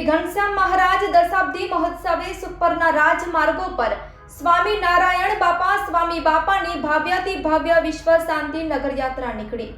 શ્રી ઘનશ્યામ મહારાજ દશાબ્દી મહોત્સવે સુપરના રાજમાર્ગો પર સ્વામી નારાયણ બાપા, સ્વામી બાપાની ભાવ્યાતિ ભવ્ય વિશ્વ શાંતિ નગર યાત્રા નીકળી.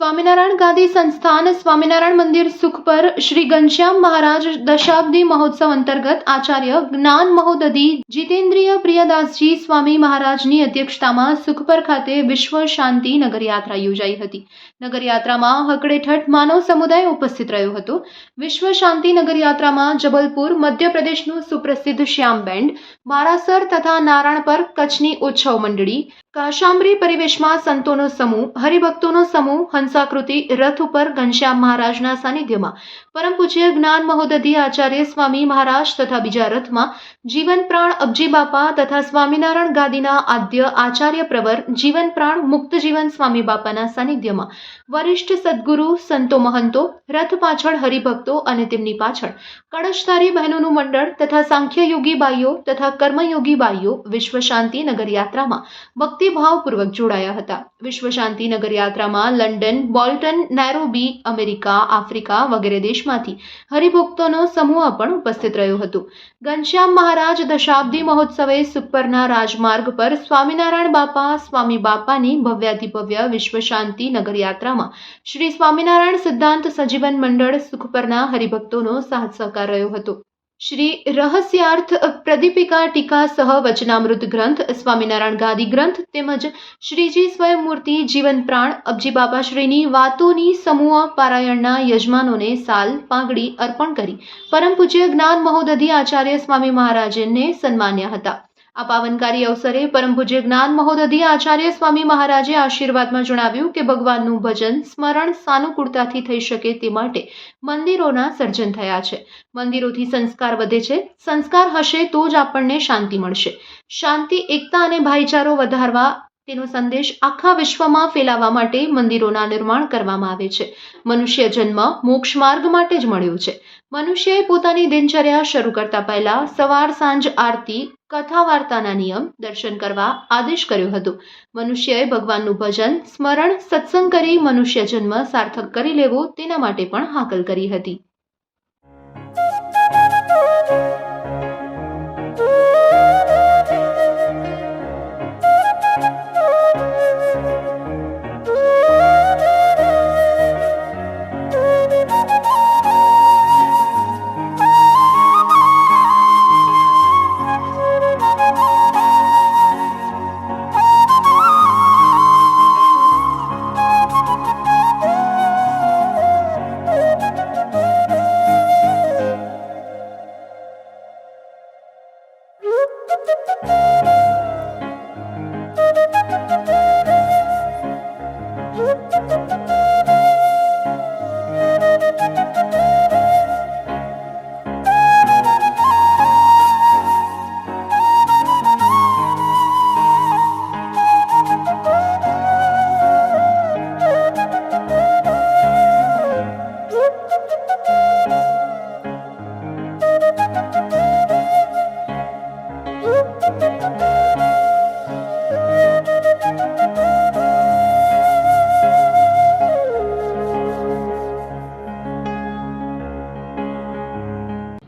સ્વામિનારાયણ ગાંધી સંસ્થાન સ્વામિનારાયણ મંદિર સુખ પર શ્રી ઘનશ્યામ મહારાજ દશાબ્દી મહોત્સવ અંતર્ગત આચાર્ય જ્ઞાન મહોદધી જીતેન્દ્રિય પ્રિયદાસજી સ્વામી મહારાજની અધ્યક્ષતામાં સુખપર ખાતે વિશ્વ શાંતિ નગર યાત્રા યોજાઈ હતી. નગરયાત્રામાં હકડેઠઠ માનવ સમુદાય ઉપસ્થિત રહ્યો હતો. વિશ્વ શાંતિ નગર યાત્રામાં જબલપુર, મધ્યપ્રદેશનું સુપ્રસિદ્ધ શ્યામ બેન્ડ મારાસર તથા નારાયણપર કચ્છની ઉત્સવ મંડળી કાશાંબરી પરિવેશમાં સંતોનો સમૂહ, હરિભક્તોનો સમૂહ, હંસાકૃતિ, રથ ઉપર ઘનશ્યામ મહારાજના સાનિધ્યમાં. પરમ પૂજ્ય જ્ઞાન મહોદધિ આચાર્ય સ્વામી મહારાજ તથા બીજા રથમાં જીવન પ્રાણ અબજી બાપા તથા સ્વામિનારાયણ ગાદીના આદ્ય આચાર્ય પ્રવર જીવન પ્રાણ મુક્ત જીવન સ્વામી બાપાના સાનિધ્યમાં. વરિષ્ઠ સદગુરુ, સંતો મહંતો, રથ પાછળ હરિભક્તો અને તેમની પાછળ કળશધારી બહેનોનું મંડળ તથા સાંખ્યયોગી બાઈઓ તથા કર્મયોગી બાઈઓ વિશ્વ શાંતિ નગર યાત્રામાં ભક્તિભાવપૂર્વક જોડાયા હતા. વિશ્વ શાંતિ યાત્રામાં London, Bolton, Nairobi, America, Africa વગેરે દેશમાંથી હરિભક્તોનો સમૂહ પણ ઉપસ્થિત રહ્યો હતો. ઘનશ્યામ મહારાજ દશાબ્દી મહોત્સવે સુપરના રાજમાર્ગ પર સ્વામિનારાયણ બાપા, સ્વામી બાપાની ભવ્યાતિભવ્ય વિશ્વ શાંતિ યાત્રામાં શ્રી સ્વામિનારાયણ સિદ્ધાંત સજીવન મંડળ સુખપરના હરિભક્તોનો સાથ સહકાર રહ્યો હતો. શ્રી રહસ્યાર્થ પ્રદીપિકા ટીકા સહ વચનામૃત ગ્રંથ, સ્વામિનારાયણ ગાદી ગ્રંથ તેમજ શ્રીજી સ્વયંમૂર્તિ જીવન પ્રાણ અબજી બાબાશ્રીની વાતોની સમૂહ પારાયણના યજમાનોને સાલ, પાંગડી અર્પણ કરી. પરમ પૂજ્ય જ્ઞાન મહોદધી આચાર્ય સ્વામી મહારાજને સન્માન્યા હતા. આ પાવનકારી અવસરે પરમ જ્ઞાન મહોદધિ આચાર્ય સ્વામી મહારાજે આશીર્વાદમાં જણાવ્યું કે ભગવાનનું ભજન સ્મરણ સાનુકૂળતાથી થઈ શકે તે માટે મંદિરોના સર્જન થયા છે. મંદિરોથી સંસ્કાર વધે છે. સંસ્કાર હશે તો જ આપણને શાંતિ મળશે. શાંતિ, એકતા અને ભાઈચારો વધારવા તેનો સંદેશ આખા વિશ્વમાં ફેલાવવા માટે મંદિરોના નિર્માણ કરવામાં આવે છે. મનુષ્ય જન્મ મોક્ષ માર્ગ માટે જ મળ્યો છે. મનુષ્યએ પોતાની દિનચર્યા શરૂ કરતા પહેલા સવાર સાંજ આરતી કથા વાર્તાના નિયમ દર્શન કરવા આદેશ કર્યો હતો. મનુષ્યએ ભગવાનનું ભજન, સ્મરણ, સત્સંગ કરી મનુષ્ય જન્મ સાર્થક કરી લેવો તેના માટે પણ હાકલ કરી હતી.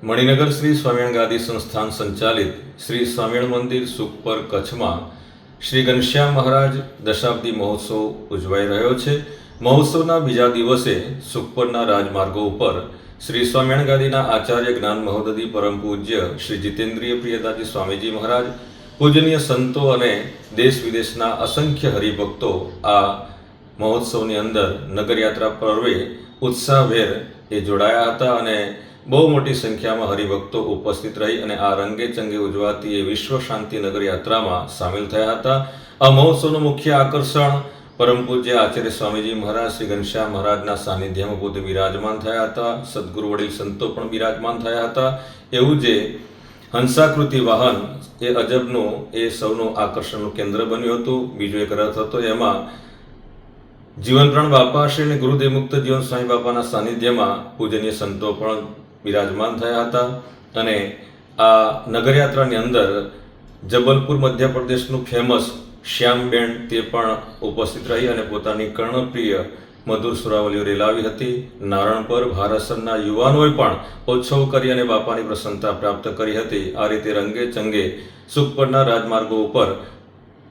મણિનગર શ્રી સ્વામિનારાયણ ગાદી સંસ્થાન સંચાલિત શ્રી સ્વામિનારાયણ મંદિર સુખપર કચ્છમાં શ્રી ઘનશ્યામ મહારાજ દશાબ્દી મહોત્સવ ઉજવાઈ રહ્યો છે. મહોત્સવના બીજા દિવસે સુખપરના રાજમાર્ગો ઉપર શ્રી સ્વામિયાણ ગાદીના આચાર્ય જ્ઞાન મહોદધિ પરમ પૂજ્ય શ્રી જીતેન્દ્રિય પ્રિયતાજી સ્વામીજી મહારાજ, પૂજનીય સંતો અને દેશ વિદેશના અસંખ્ય હરિભક્તો આ મહોત્સવની અંદર નગરયાત્રા પર્વે ઉત્સાહભેર એ જોડાયા હતા અને બહુ મોટી સંખ્યામાં હરિભક્તો ઉપસ્થિત રહી અને આ રંગે ચંગે ઉજવાતી એ વિશ્વ શાંતિ નગર યાત્રામાં સામેલ થયા હતા. આ મહોત્સવનું મુખ્ય આકર્ષણ પરમ પૂજ્ય આચાર્ય સ્વામીજી મહારાજ, શ્રી ઘનશ્યામ મહારાજના સાનિધ્યમાં પોતે બિરાજમાન થયા હતા. સદગુરુ વડીલ સંતો પણ બિરાજમાન થયા હતા. એવું જે હંસાકૃતિ વાહન એ અજબનું, એ સૌનું આકર્ષણનું કેન્દ્ર બન્યું હતું. બીજો એક રથ હતો. એમાં જીવનપ્રણ બાપા શ્રી અને ગુરુદેવ મુક્ત જીવન સ્વામી બાપાના સાનિધ્યમાં પૂજનીય સંતો પણ બિરાજમાન થયા હતા. અને આ નગરયાત્રાની અંદર જબલપુર મધ્યપ્રદેશનું ફેમસ શ્યામબેન તે પણ ઉપસ્થિત રહી અને પોતાની કર્ણપ્રિય મધુર સુરાવલીઓ રેલાવી હતી. નારણ પર ભારસરના યુવાનોએ પણ ઉત્સવ કરી અને બાપાની પ્રસન્નતા પ્રાપ્ત કરી હતી. આ રીતે રંગે ચંગે સુખપરના રાજમાર્ગો ઉપર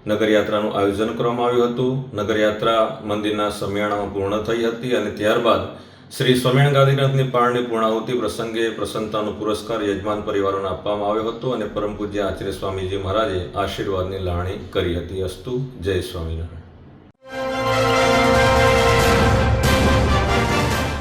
નગરયાત્રાનું આયોજન કરવામાં આવ્યું હતું. નગરયાત્રા મંદિરના સમિયાણામાં પૂર્ણ થઈ હતી અને ત્યારબાદ શ્રી સ્વામિનારાયણ ગાંધીનાથની પારણી પૂર્ણાહુતિ પ્રસંગે પ્રસન્નતાનો પુરસ્કાર યજમાન પરિવારોને આપવામાં આવ્યો હતો અને પરમ પૂજ્ય આચાર્ય સ્વામીજી મહારાજે આશીર્વાદની લાણી કરી હતી. અસ્તુ જય સ્વામિનારાયણ.